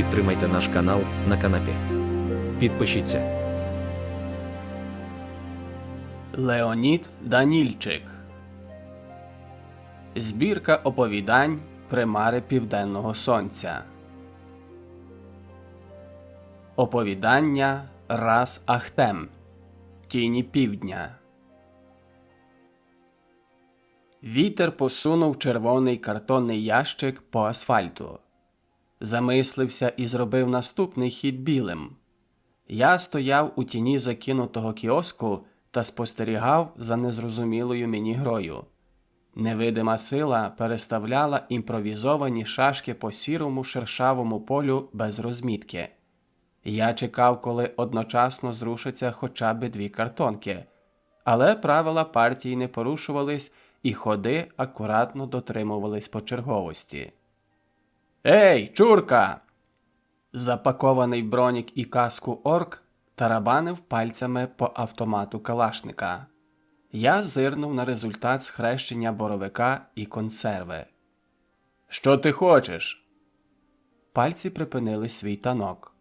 Підтримайте наш канал на канапі. Підпишіться. Леонід Данільчик Збірка оповідань Примари Південного Сонця. Оповідання Рас Ахтем. Тіні Півдня. Вітер посунув червоний картонний ящик по асфальту. Замислився і зробив наступний хід білим. Я стояв у тіні закинутого кіоску та спостерігав за незрозумілою мені грою. Невидима сила переставляла імпровізовані шашки по сірому шершавому полю без розмітки. Я чекав, коли одночасно зрушаться хоча б дві картонки, але правила партії не порушувались і ходи акуратно дотримувались по черговості. Ей, чурка! Запакований бронік і каску орк тарабанив пальцями по автомату калашника. Я зирнув на результат схрещення боровика і консерви. Що ти хочеш? Пальці припинили свій танок.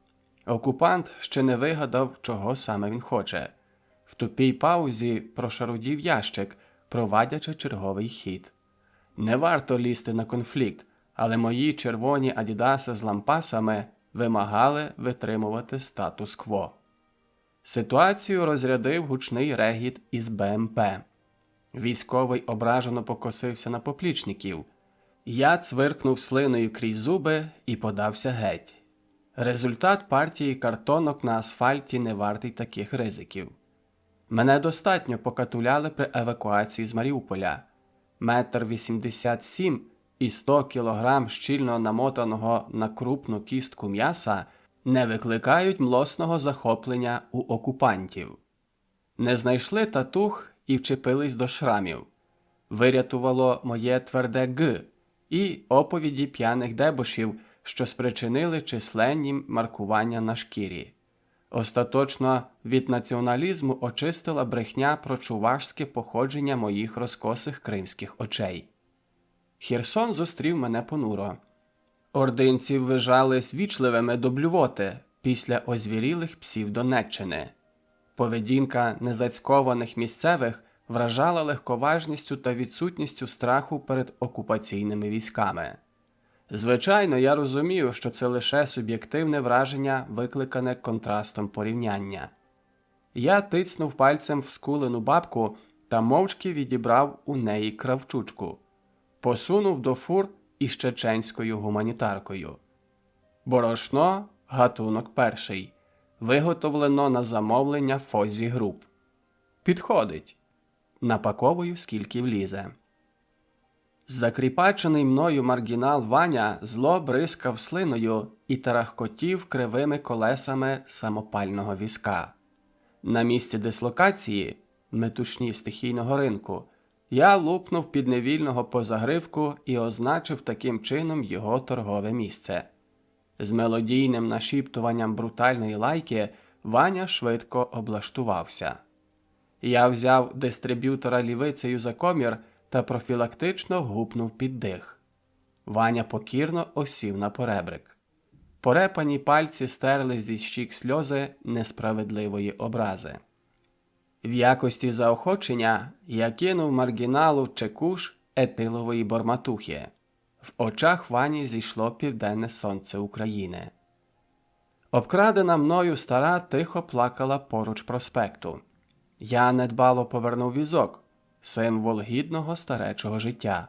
Окупант ще не вигадав, чого саме він хоче. В тупій паузі прошарудів ящик, провадячи черговий хід. Не варто лізти на конфлікт, але мої червоні адідаси з лампасами вимагали витримувати статус-кво. Ситуацію розрядив гучний регіт із БМП. Військовий ображено покосився на поплічників. Я цвиркнув слиною крізь зуби і подався геть. Результат партії картонок на асфальті не вартий таких ризиків. Мене достатньо покатуляли при евакуації з Маріуполя. Метр вісімдесят сім і 100 кілограм щільно намотаного на крупну кістку м'яса не викликають млосного захоплення у окупантів. Не знайшли татух і вчепились до шрамів. Вирятувало моє тверде Г і оповіді п'яних дебошів, що спричинили численні маркування на шкірі. Остаточно від націоналізму очистила брехня про чувашське походження моїх розкосих кримських очей. Херсон зустрів мене понуро. Ординці ввижались вічливими до блювоти після озвірілих псів Донеччини. Поведінка незацькованих місцевих вражала легковажністю та відсутністю страху перед окупаційними військами. Звичайно, я розумію, що це лише суб'єктивне враження, викликане контрастом порівняння. Я тицнув пальцем в скулену бабку та мовчки відібрав у неї кравчучку, посунув до фур із чеченською гуманітаркою. Борошно гатунок перший. Виготовлено на замовлення Фозі груп. Підходить. Напаковую скільки влізе. Закріпачений мною маргінал Ваня зло бризкав слиною і тарахкотів кривими колесами самопального візка. На місці дислокації, метушні стихійного ринку, я лупнув підневільного по загривку і означив таким чином його торгове місце. З мелодійним нашіптуванням брутальної лайки Ваня швидко облаштувався. Я взяв дистриб'ютора лівицею за комір та профілактично гупнув під дих. Ваня покірно осів на поребрик. Порепані пальці стерли зі щік сльози несправедливої образи. В якості заохочення я кинув маргіналу чекуш етилової борматухи. В очах Вані зійшло південне сонце України. Обкрадена мною стара тихо плакала поруч проспекту. Я недбало повернув візок, символ гідного старечого життя.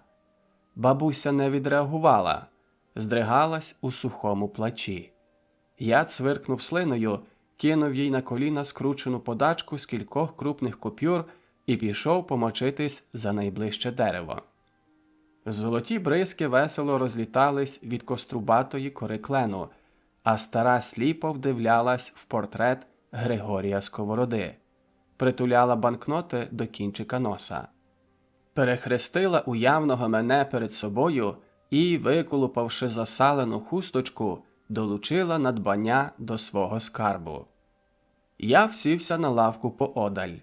Бабуся не відреагувала, здригалась у сухому плачі. Я цвиркнув слиною, кинув їй на коліна скручену подачку з кількох крупних купюр і пішов помочитись за найближче дерево. Золоті бризки весело розлітались від кострубатої кори клену, а стара сліпо вдивлялась в портрет Григорія Сковороди, притуляла банкноти до кінчика носа, перехрестила уявного мене перед собою і, виколупавши засалену хусточку, долучила надбання до свого скарбу. Я всівся на лавку поодаль.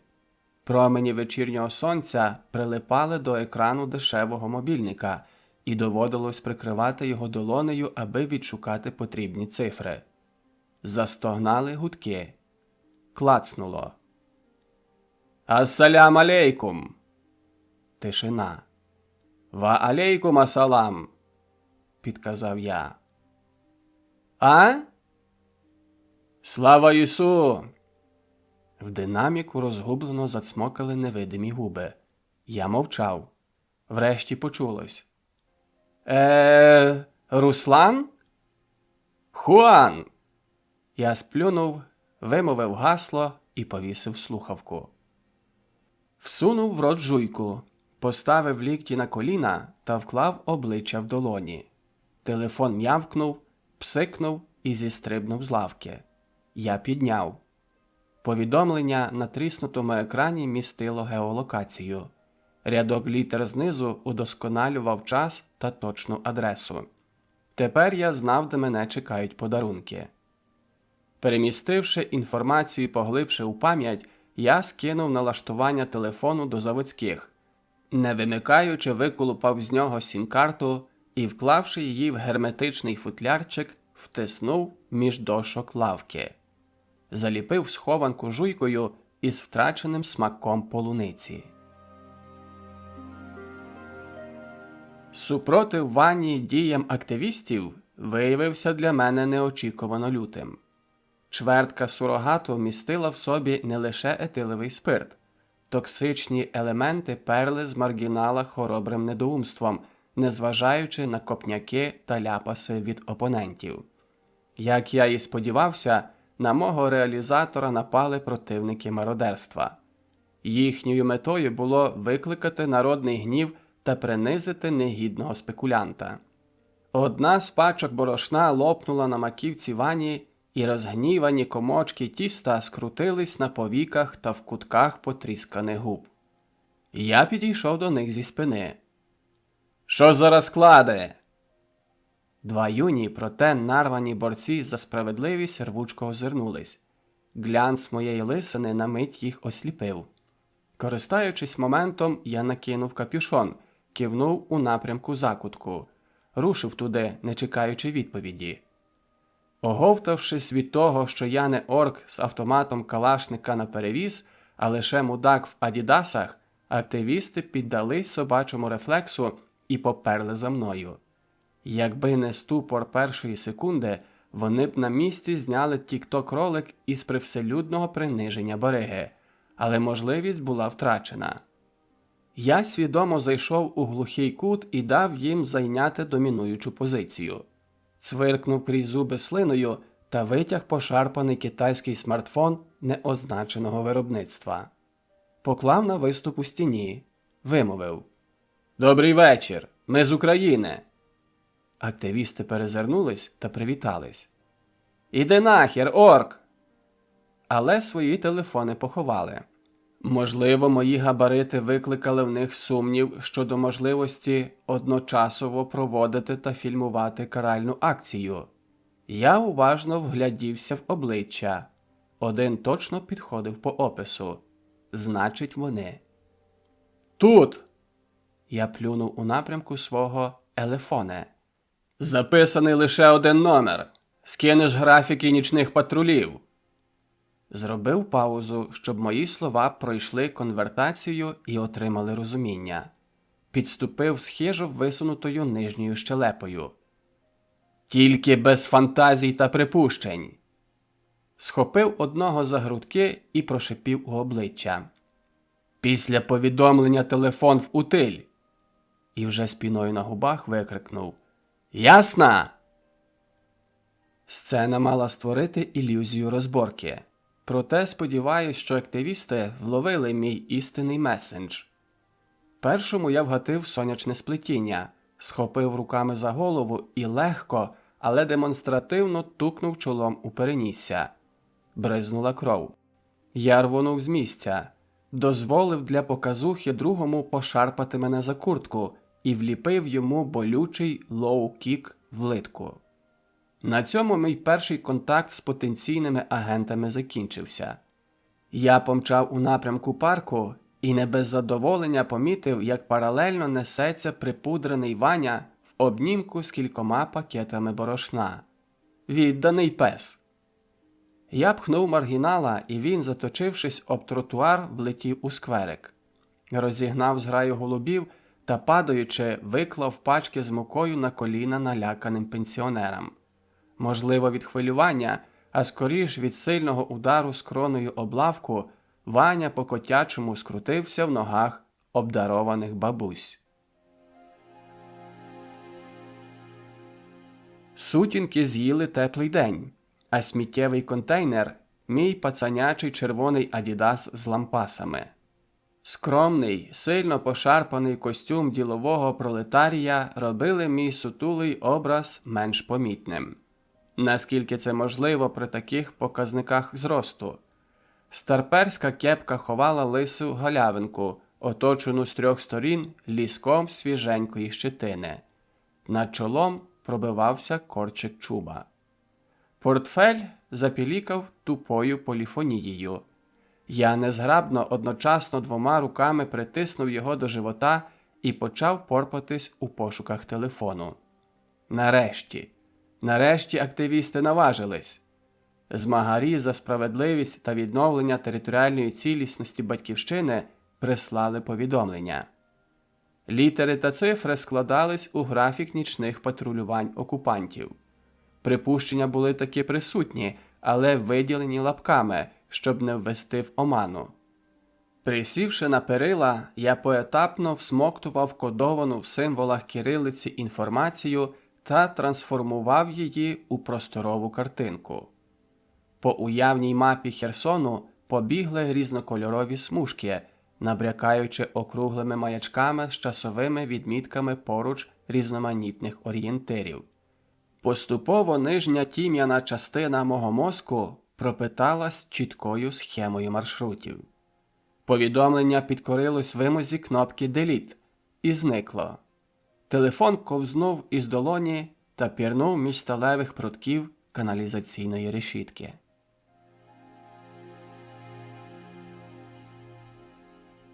Промені вечірнього сонця прилипали до екрану дешевого мобільника, і доводилось прикривати його долонею, аби відшукати потрібні цифри. Застогнали гудки. Клацнуло. Ассалям алейкум. Тишина. Ва алейкум асалам, підказав я. А? Слава Ісу! В динаміку розгублено зацмокали невидимі губи. Я мовчав. Врешті почулось. Е, Руслан? Хуан. Я сплюнув, вимовив гасло і повісив слухавку. Всунув в рот жуйку, поставив лікті на коліна та вклав обличчя в долоні. Телефон м'явкнув, псикнув і зістрибнув з лавки. Я підняв. Повідомлення на тріснутому екрані містило геолокацію. Рядок літер знизу удосконалював час та точну адресу. Тепер я знав, де мене чекають подарунки. Перемістивши інформацію і поглибши у пам'ять, я скинув налаштування телефону до заводських, не вимикаючи, виколупав з нього сім-карту і, вклавши її в герметичний футлярчик, втиснув між дошок лавки, заліпив схованку жуйкою із втраченим смаком полуниці. Супротив ванні діям активістів виявився для мене неочікувано лютим. Чвертка сурогату містила в собі не лише етиловий спирт, токсичні елементи перли з маргінала хоробрим недоумством, незважаючи на копняки та ляпаси від опонентів. Як я і сподівався, на мого реалізатора напали противники мародерства. Їхньою метою було викликати народний гнів та принизити негідного спекулянта. Одна з пачок борошна лопнула на маківці вані, і розгнівані комочки тіста скрутились на повіках та в кутках потрісканих губ. Я підійшов до них зі спини. Що за розклади? Два юні, проте нарвані борці за справедливість рвучко озирнулись. Глянц моєї лисини на мить їх осліпив. Користаючись моментом, я накинув капюшон, кивнув у напрямку закутку, рушив туди, не чекаючи відповіді. Оговтавшись від того, що я не орк з автоматом калашника на перевіз, а лише мудак в адідасах, активісти піддались собачому рефлексу і поперли за мною. Якби не ступор першої секунди, вони б на місці зняли тік-ток ролик із привселюдного приниження Бориги, але можливість була втрачена. Я свідомо зайшов у глухий кут і дав їм зайняти домінуючу позицію. Цвиркнув крізь зуби слиною та витяг пошарпаний китайський смартфон неозначеного виробництва. Поклав на виступ у стіні, вимовив Добрий вечір! Ми з України. Активісти перезирнулись та привітались. Іди нахер, орк! Але свої телефони поховали. Можливо, мої габарити викликали в них сумнів щодо можливості одночасово проводити та фільмувати каральну акцію. Я уважно вглядівся в обличчя. Один точно підходив по опису. Значить, вони. Тут. Я плюнув у напрямку свого елефоне. Записаний лише один номер. Скинеш графіки нічних патрулів. Зробив паузу, щоб мої слова пройшли конвертацію і отримали розуміння. Підступив з хижо висунутою нижньою щелепою. Тільки без фантазій та припущень. Схопив одного за грудки і прошипів у обличчя. Після повідомлення телефон в утиль. І вже спіною на губах викрикнув Ясна. Сцена мала створити ілюзію розборки. Проте сподіваюсь, що активісти вловили мій істинний месендж. Першому я вгатив сонячне сплетіння, схопив руками за голову і легко, але демонстративно тукнув чолом у перенісся. Бризнула кров. Я рвонув з місця, дозволив для показухи другому пошарпати мене за куртку і вліпив йому болючий лоу-кік в литку. На цьому мій перший контакт з потенційними агентами закінчився. Я помчав у напрямку парку і не без задоволення помітив, як паралельно несеться припудрений Ваня в обнімку з кількома пакетами борошна. Відданий пес. Я пхнув маргінала, і він, заточившись об тротуар, влетів у скверик. Розігнав зграю голубів та, падаючи, виклав пачки з мукою на коліна наляканим пенсіонерам. Можливо, від хвилювання, а скоріш від сильного удару скроною об лавку, Ваня по котячому скрутився в ногах обдарованих бабусь. Сутінки з'їли теплий день, а сміттєвий контейнер мій пацанячий червоний адідас з лампасами. Скромний, сильно пошарпаний костюм ділового пролетарія робили мій сутулий образ менш помітним. Наскільки це можливо при таких показниках зросту? Старперська кепка ховала лису галявинку, оточену з трьох сторін ліском свіженької щетини. Над чолом пробивався корчик чуба. Портфель запілікав тупою поліфонією. Я незграбно одночасно двома руками притиснув його до живота і почав порпатись у пошуках телефону. Нарешті, нарешті активісти наважились. Змагарі за справедливість та відновлення територіальної цілісності батьківщини прислали повідомлення. Літери та цифри складались у графік нічних патрулювань окупантів. Припущення були таки присутні, але виділені лапками, щоб не ввести в оману. Присівши на перила, я поетапно всмоктував кодовану в символах кирилиці інформацію та трансформував її у просторову картинку. По уявній мапі Херсону побігли різнокольорові смужки, набрякаючи округлими маячками з часовими відмітками поруч різноманітних орієнтирів. Поступово нижня тім'яна частина мого мозку пропиталась чіткою схемою маршрутів. Повідомлення підкорилось вимозі кнопки Delete і зникло. Телефон ковзнув із долоні та пірнув між сталевих прутків каналізаційної решітки.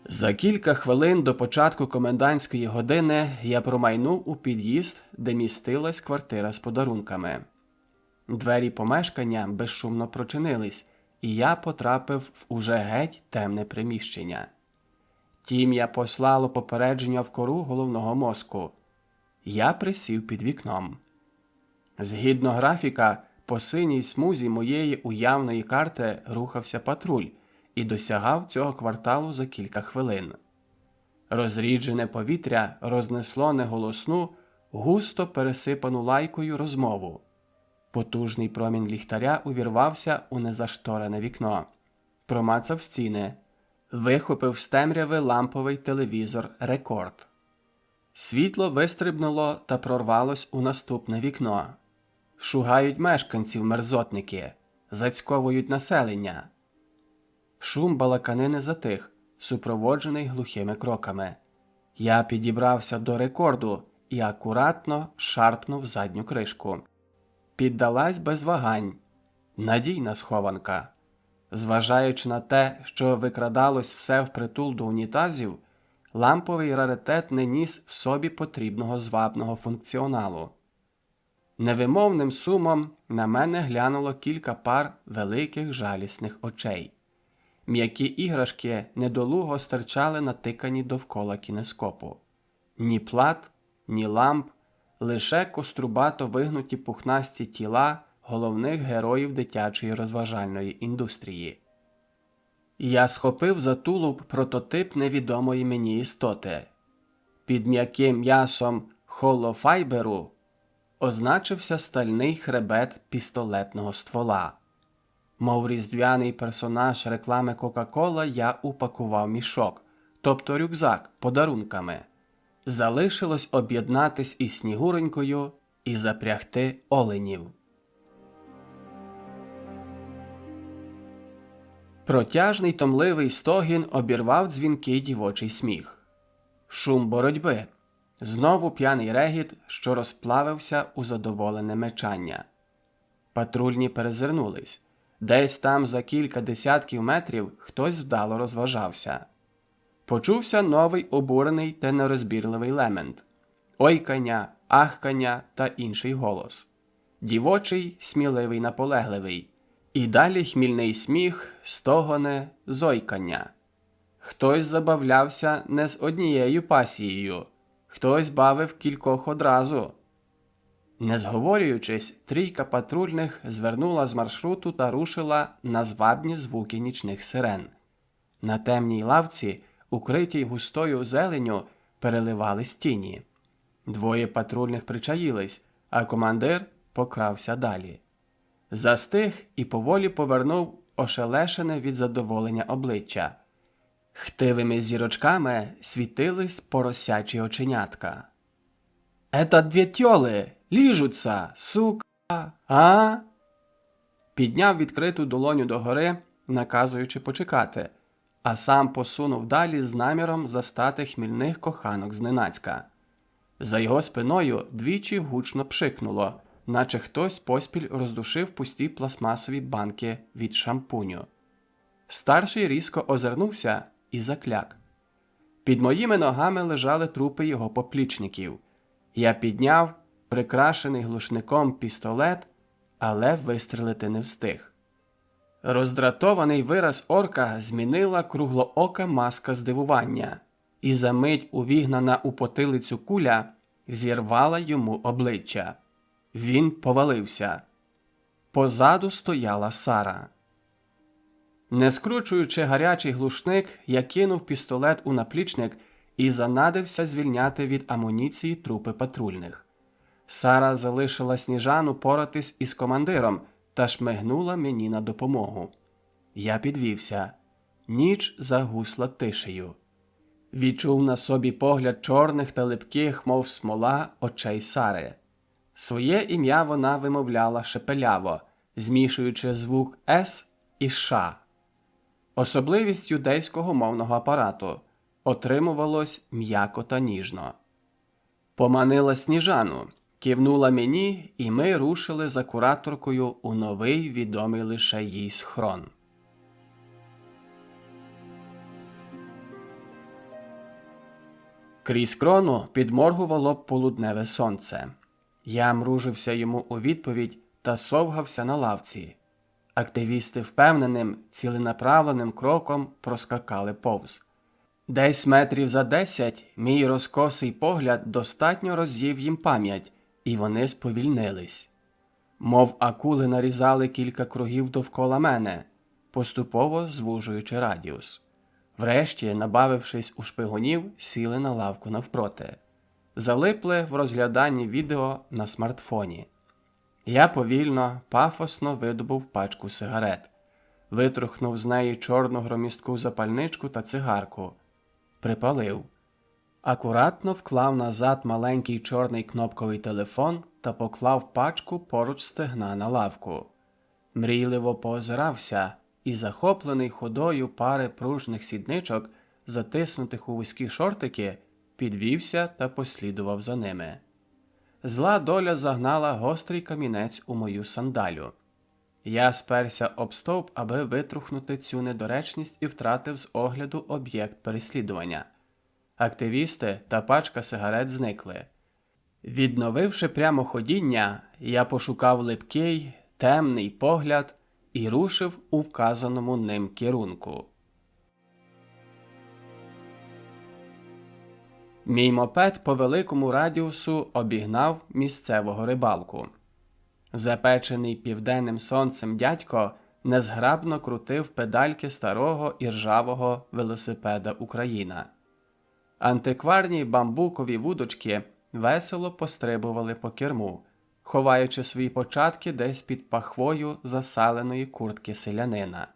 За кілька хвилин до початку комендантської години я промайнув у під'їзд, де містилась квартира з подарунками. Двері помешкання безшумно прочинились, і я потрапив в уже геть темне приміщення. Тім'я послало попередження в кору головного мозку. Я присів під вікном. Згідно графіка, по синій смузі моєї уявної карти рухався патруль і досягав цього кварталу за кілька хвилин. Розріджене повітря рознесло неголосну, густо пересипану лайкою розмову. Потужний промінь ліхтаря увірвався у незашторене вікно, промацав стіни, вихопив з темряви ламповий телевізор рекорд. Світло вистрибнуло та прорвалось у наступне вікно. Шугають мешканців мерзотники, зацьковують населення. Шум балаканини затих, супроводжений глухими кроками. Я підібрався до рекорду і акуратно шарпнув задню кришку. Піддалась без вагань. Надійна схованка. Зважаючи на те, що викрадалось все впритул до унітазів, ламповий раритет не ніс в собі потрібного звабного функціоналу. Невимовним сумом на мене глянуло кілька пар великих жалісних очей. М'які іграшки недолуго стирчали натикані довкола кінескопу. Ні плат, ні ламп, лише кострубато вигнуті пухнасті тіла головних героїв дитячої розважальної індустрії. Я схопив за тулуб прототип невідомої мені істоти. Під м'яким м'ясом холофайберу означився стальний хребет пістолетного ствола. Мов різдвяний персонаж реклами Кока-Кола, я упакував мішок, тобто рюкзак, подарунками. Залишилось об'єднатись із Снігуренькою і запрягти оленів. Протяжний томливий стогін обірвав дзвінкий дівочий сміх. Шум боротьби. Знову п'яний регіт, що розплавився у задоволене мечання. Патрульні перезирнулись. Десь там за кілька десятків метрів хтось вдало розважався. Почувся новий обурений та нерозбірливий лемент. Ойкання, ахкання та інший голос. Дівочий, сміливий, наполегливий. І далі хмільний сміх, стогоне, зойкання. Хтось забавлявся не з однією пасією, хтось бавив кількох одразу. Не зговорюючись, трійка патрульних звернула з маршруту та рушила на звабні звуки нічних сирен. На темній лавці, укритій густою зеленю, переливались тіні. Двоє патрульних причаїлись, а командир покрався далі. Застиг і поволі повернув ошелешене від задоволення обличчя. Хтивими зірочками світились поросячі оченятка. «Это дві тьоли, ліжуться, сука, а?» Підняв відкриту долоню догори, наказуючи почекати, а сам посунув далі з наміром застати хмільних коханок зненацька. За його спиною двічі гучно пшикнуло, наче хтось поспіль роздушив пусті пластмасові банки від шампуню. Старший різко озирнувся і закляк. Під моїми ногами лежали трупи його поплічників. Я підняв прикрашений глушником пістолет, але вистрелити не встиг. Роздратований вираз орка змінила круглоока маска здивування, і за мить увігнана у потилицю куля зірвала йому обличчя. Він повалився. Позаду стояла Сара. Не скручуючи гарячий глушник, я кинув пістолет у наплічник і занадився звільняти від амуніції трупи патрульних. Сара залишила сніжану поратись із командиром та шмигнула мені на допомогу. Я підвівся. Ніч загусла тишею. Відчув на собі погляд чорних та липких, мов смола, очей Сари. Своє ім'я вона вимовляла шепеляво, змішуючи звук С і Ш. Особливість юдейського мовного апарату отримувалось м'яко та ніжно. Поманила сніжану, кивнула мені, і ми рушили за кураторкою у новий відомий лише їй схрон. Крізь крону підморгувало полудневе сонце. Я мружився йому у відповідь та совгався на лавці. Активісти впевненим, ціленаправленим кроком проскакали повз. Десь метрів за десять мій розкосий погляд достатньо роз'їв їм пам'ять, і вони сповільнились. Мов акули нарізали кілька кругів довкола мене, поступово звужуючи радіус. Врешті, набавившись у шпигунів, сіли на лавку навпроти. Залипли в розгляданні відео на смартфоні. Я повільно, пафосно видобув пачку сигарет, витрухнув з неї чорну громістку запальничку та цигарку, припалив, акуратно вклав назад маленький чорний кнопковий телефон та поклав пачку поруч стегна на лавку. Мрійливо поозирався і, захоплений ходою пари пружних сідничок, затиснутих у вузькі шортики, підвівся та послідував за ними. Зла доля загнала гострий камінець у мою сандалю. Я сперся об стовп, аби витрухнути цю недоречність і втратив з огляду об'єкт переслідування. Активісти та пачка сигарет зникли. Відновивши прямоходіння, я пошукав липкий, темний погляд і рушив у вказаному ним керунку. Мій мопед по великому радіусу обігнав місцевого рибалку. Запечений південним сонцем дядько незграбно крутив педальки старого і ржавого велосипеда Україна. Антикварні бамбукові вудочки весело пострибували по керму, ховаючи свої початки десь під пахвою засаленої куртки селянина.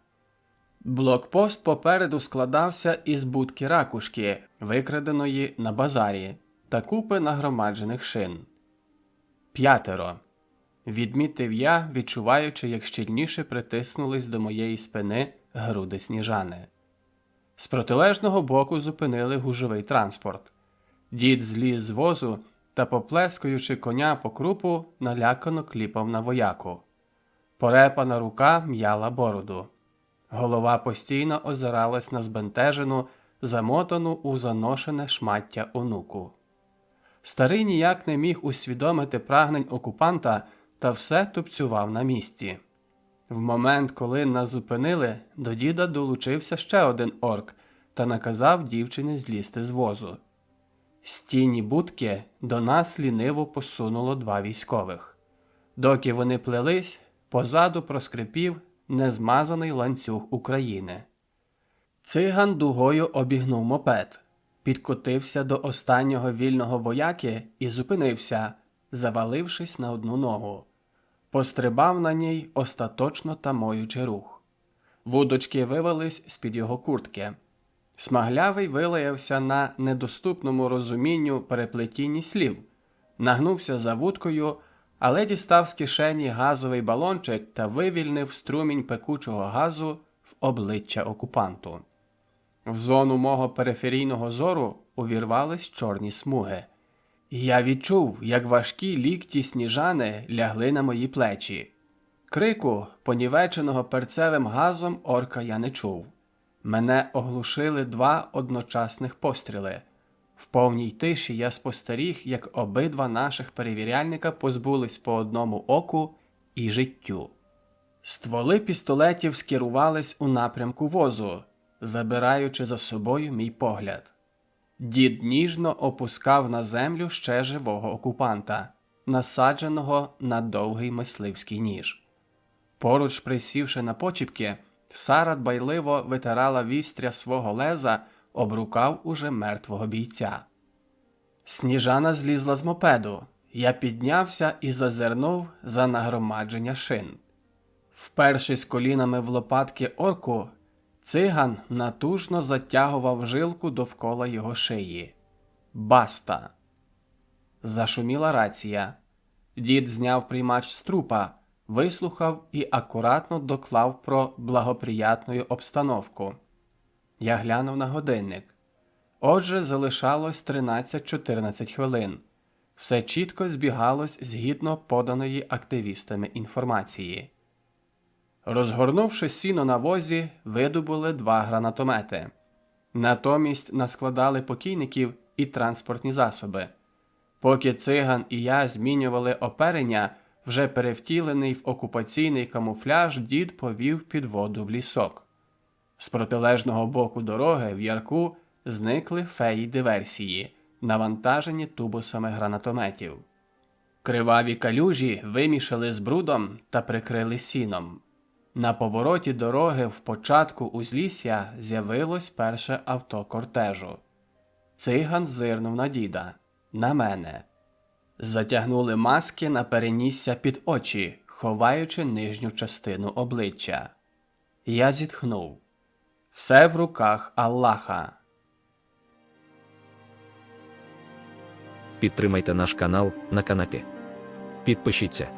Блокпост попереду складався із будки ракушки, викраденої на базарі, та купи нагромаджених шин. П'ятеро. Відмітив я, відчуваючи, як щільніше притиснулись до моєї спини груди сніжани. З протилежного боку зупинили гужовий транспорт. Дід зліз з возу та, поплескуючи коня по крупу, налякано кліпав на вояку. Порепана рука м'яла бороду. Голова постійно озиралась на збентежену, замотану у заношене шмаття онуку. Старий ніяк не міг усвідомити прагнень окупанта та все тупцював на місці. В момент, коли нас зупинили, до діда долучився ще один орк та наказав дівчині злізти з возу. З тіні будки до нас ліниво посунуло два військових. Доки вони плелись, позаду проскрипів незмазаний ланцюг України. Циган дугою обігнув мопед, підкотився до останнього вільного вояки і зупинився, завалившись на одну ногу. Пострибав на ній, остаточно тамуючи рух. Вудочки вивелись з-під його куртки. Смаглявий вилаявся на недоступному розумінню переплетінні слів, нагнувся за вудкою, але дістав з кишені газовий балончик та вивільнив струмінь пекучого газу в обличчя окупанту. В зону мого периферійного зору увірвались чорні смуги. Я відчув, як важкі лікті сніжани лягли на мої плечі. Крику, понівеченого перцевим газом, орка я не чув. Мене оглушили два одночасних постріли. В повній тиші я спостеріг, як обидва наших перевіряльника позбулись по одному оку і життю. Стволи пістолетів скерувались у напрямку возу, забираючи за собою мій погляд. Дід ніжно опускав на землю ще живого окупанта, насадженого на довгий мисливський ніж. Поруч присівши на почіпки, Сара дбайливо витирала вістря свого леза об рукав уже мертвого бійця. Сніжана злізла з мопеду. Я піднявся і зазирнув за нагромадження шин. Впершись колінами в лопатки орку, циган натужно затягував жилку довкола його шиї. Баста. Зашуміла рація. Дід зняв приймач з трупа, вислухав і акуратно доклав про благоприятну обстановку. Я глянув на годинник. Отже, залишалось 13-14 хвилин. Все чітко збігалось згідно поданої активістами інформації. Розгорнувши сіно на возі, видобули два гранатомети. Натомість наскладали покійників і транспортні засоби. Поки циган і я змінювали оперення, вже перевтілений в окупаційний камуфляж, дід повів підводу в лісок. З протилежного боку дороги в ярку зникли феї диверсії, навантажені тубусами гранатометів. Криваві калюжі вимішали з брудом та прикрили сіном. На повороті дороги в початку узлісся з'явилось перше авто кортежу. Циган зирнув на діда, на мене. Затягнули маски на перенісся під очі, ховаючи нижню частину обличчя. Я зітхнув. Все в руках Аллаха. Підтримайте наш канал на канапі. Підпишіться.